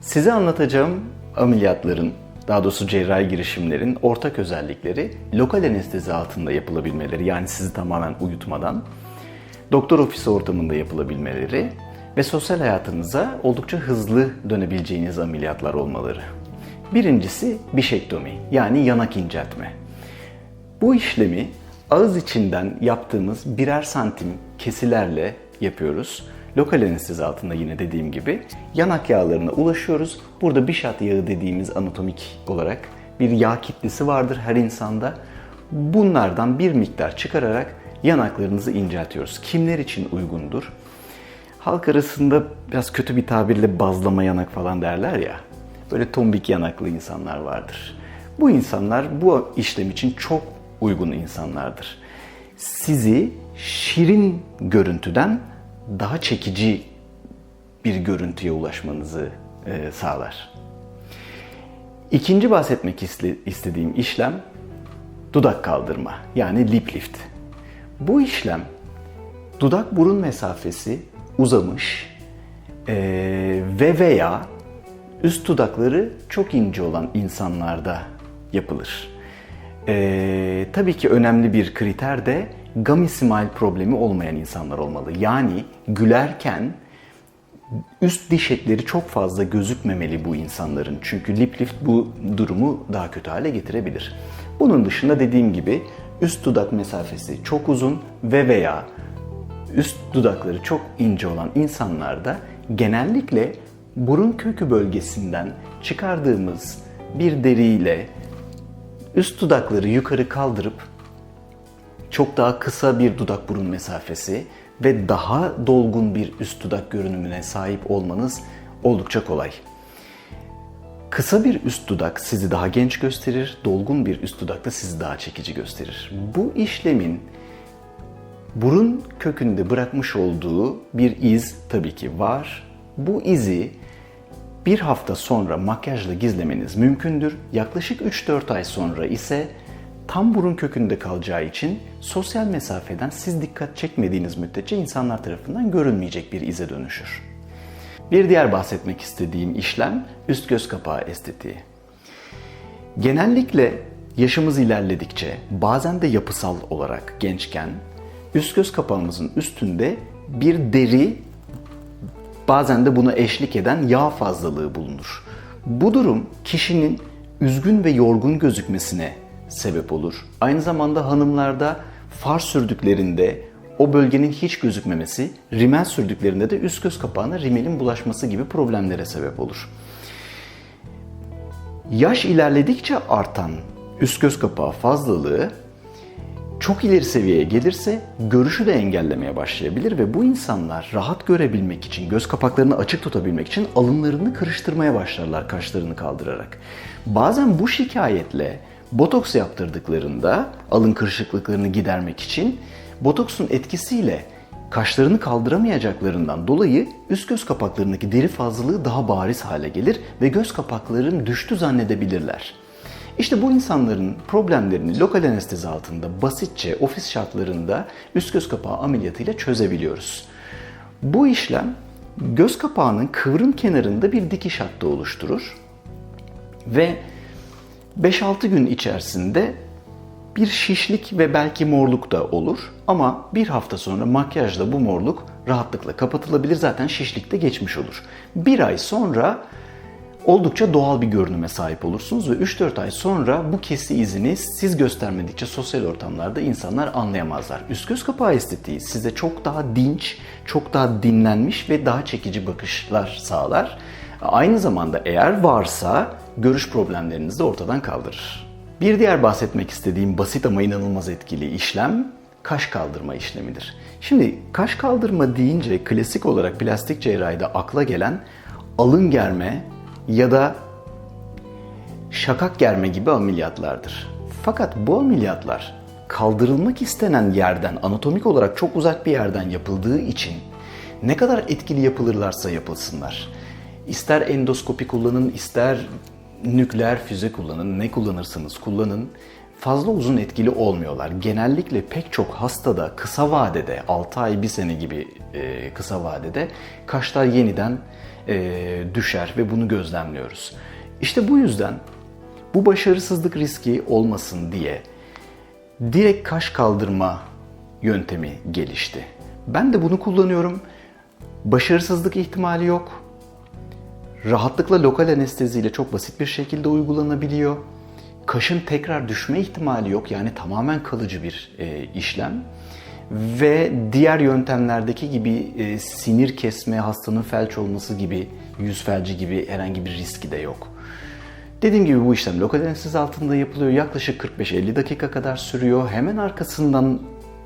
Size anlatacağım ameliyatların, daha doğrusu cerrahi girişimlerin ortak özellikleri lokal anestezi altında yapılabilmeleri yani sizi tamamen uyutmadan, doktor ofisi ortamında yapılabilmeleri ve sosyal hayatınıza oldukça hızlı dönebileceğiniz ameliyatlar olmaları. Birincisi bişektomi yani yanak inceltme. Bu işlemi ağız içinden yaptığımız birer santim kesilerle yapıyoruz. Lokal anestezi altında yine dediğim gibi yanak yağlarına ulaşıyoruz. Burada bişat yağı dediğimiz anatomik olarak bir yağ kitlesi vardır her insanda. Bunlardan bir miktar çıkararak yanaklarınızı inceltiyoruz. Kimler için uygundur? Halk arasında biraz kötü bir tabirle bazlama yanak falan derler ya. Böyle tombik yanaklı insanlar vardır. Bu insanlar bu işlem için çok uygun insanlardır. Sizi şirin görüntüden daha çekici bir görüntüye ulaşmanızı e, sağlar. İkinci bahsetmek istediğim işlem dudak kaldırma yani lip lift. Bu işlem dudak burun mesafesi uzamış e, ve veya üst dudakları çok ince olan insanlarda yapılır. E, tabii ki önemli bir kriter de gummy smile problemi olmayan insanlar olmalı. Yani gülerken üst diş etleri çok fazla gözükmemeli bu insanların. Çünkü lip lift bu durumu daha kötü hale getirebilir. Bunun dışında dediğim gibi üst dudak mesafesi çok uzun ve veya üst dudakları çok ince olan insanlarda genellikle burun kökü bölgesinden çıkardığımız bir deriyle üst dudakları yukarı kaldırıp çok daha kısa bir dudak burun mesafesi ve daha dolgun bir üst dudak görünümüne sahip olmanız oldukça kolay. Kısa bir üst dudak sizi daha genç gösterir, dolgun bir üst dudak da sizi daha çekici gösterir. Bu işlemin burun kökünde bırakmış olduğu bir iz tabii ki var. Bu izi bir hafta sonra makyajla gizlemeniz mümkündür. Yaklaşık 3-4 ay sonra ise tam burun kökünde kalacağı için sosyal mesafeden siz dikkat çekmediğiniz müddetçe insanlar tarafından görünmeyecek bir ize dönüşür. Bir diğer bahsetmek istediğim işlem üst göz kapağı estetiği. Genellikle yaşımız ilerledikçe bazen de yapısal olarak gençken üst göz kapağımızın üstünde bir deri bazen de buna eşlik eden yağ fazlalığı bulunur. Bu durum kişinin üzgün ve yorgun gözükmesine sebep olur. Aynı zamanda hanımlarda far sürdüklerinde o bölgenin hiç gözükmemesi, rimel sürdüklerinde de üst göz kapağına rimelin bulaşması gibi problemlere sebep olur. Yaş ilerledikçe artan üst göz kapağı fazlalığı çok ileri seviyeye gelirse görüşü de engellemeye başlayabilir ve bu insanlar rahat görebilmek için, göz kapaklarını açık tutabilmek için alınlarını kırıştırmaya başlarlar kaşlarını kaldırarak. Bazen bu şikayetle botoks yaptırdıklarında alın kırışıklıklarını gidermek için botoksun etkisiyle kaşlarını kaldıramayacaklarından dolayı üst göz kapaklarındaki deri fazlalığı daha bariz hale gelir ve göz kapaklarının düştü zannedebilirler. İşte bu insanların problemlerini lokal anestezi altında basitçe ofis şartlarında üst göz kapağı ameliyatıyla çözebiliyoruz. Bu işlem göz kapağının kıvrım kenarında bir dikiş hattı oluşturur ve 5-6 gün içerisinde bir şişlik ve belki morluk da olur ama bir hafta sonra makyajla bu morluk rahatlıkla kapatılabilir zaten şişlik de geçmiş olur. Bir ay sonra oldukça doğal bir görünüme sahip olursunuz ve 3-4 ay sonra bu kesi izini siz göstermedikçe sosyal ortamlarda insanlar anlayamazlar. Üst göz kapağı estetiği size çok daha dinç, çok daha dinlenmiş ve daha çekici bakışlar sağlar. Aynı zamanda eğer varsa görüş problemlerinizi de ortadan kaldırır. Bir diğer bahsetmek istediğim basit ama inanılmaz etkili işlem kaş kaldırma işlemidir. Şimdi kaş kaldırma deyince klasik olarak plastik cerrahide akla gelen alın germe ya da şakak germe gibi ameliyatlardır. Fakat bu ameliyatlar kaldırılmak istenen yerden anatomik olarak çok uzak bir yerden yapıldığı için ne kadar etkili yapılırlarsa yapılsınlar. İster endoskopi kullanın, ister nükleer füze kullanın, ne kullanırsanız kullanın fazla uzun etkili olmuyorlar. Genellikle pek çok hastada kısa vadede 6 ay 1 sene gibi e, kısa vadede kaşlar yeniden e, düşer ve bunu gözlemliyoruz. İşte bu yüzden bu başarısızlık riski olmasın diye direkt kaş kaldırma yöntemi gelişti. Ben de bunu kullanıyorum. Başarısızlık ihtimali yok. Rahatlıkla lokal anesteziyle çok basit bir şekilde uygulanabiliyor. Kaşın tekrar düşme ihtimali yok. Yani tamamen kalıcı bir e, işlem. Ve diğer yöntemlerdeki gibi e, sinir kesme, hastanın felç olması gibi, yüz felci gibi herhangi bir riski de yok. Dediğim gibi bu işlem lokal anestezi altında yapılıyor. Yaklaşık 45-50 dakika kadar sürüyor. Hemen arkasından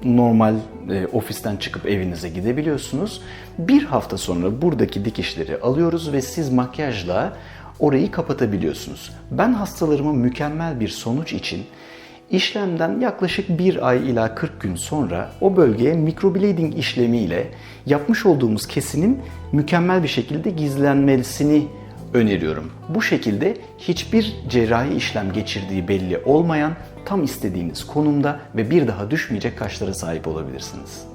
normal e, ofisten çıkıp evinize gidebiliyorsunuz. Bir hafta sonra buradaki dikişleri alıyoruz ve siz makyajla orayı kapatabiliyorsunuz. Ben hastalarıma mükemmel bir sonuç için işlemden yaklaşık bir ay ila 40 gün sonra o bölgeye microblading işlemiyle yapmış olduğumuz kesinin mükemmel bir şekilde gizlenmesini öneriyorum. Bu şekilde hiçbir cerrahi işlem geçirdiği belli olmayan tam istediğiniz konumda ve bir daha düşmeyecek kaşlara sahip olabilirsiniz.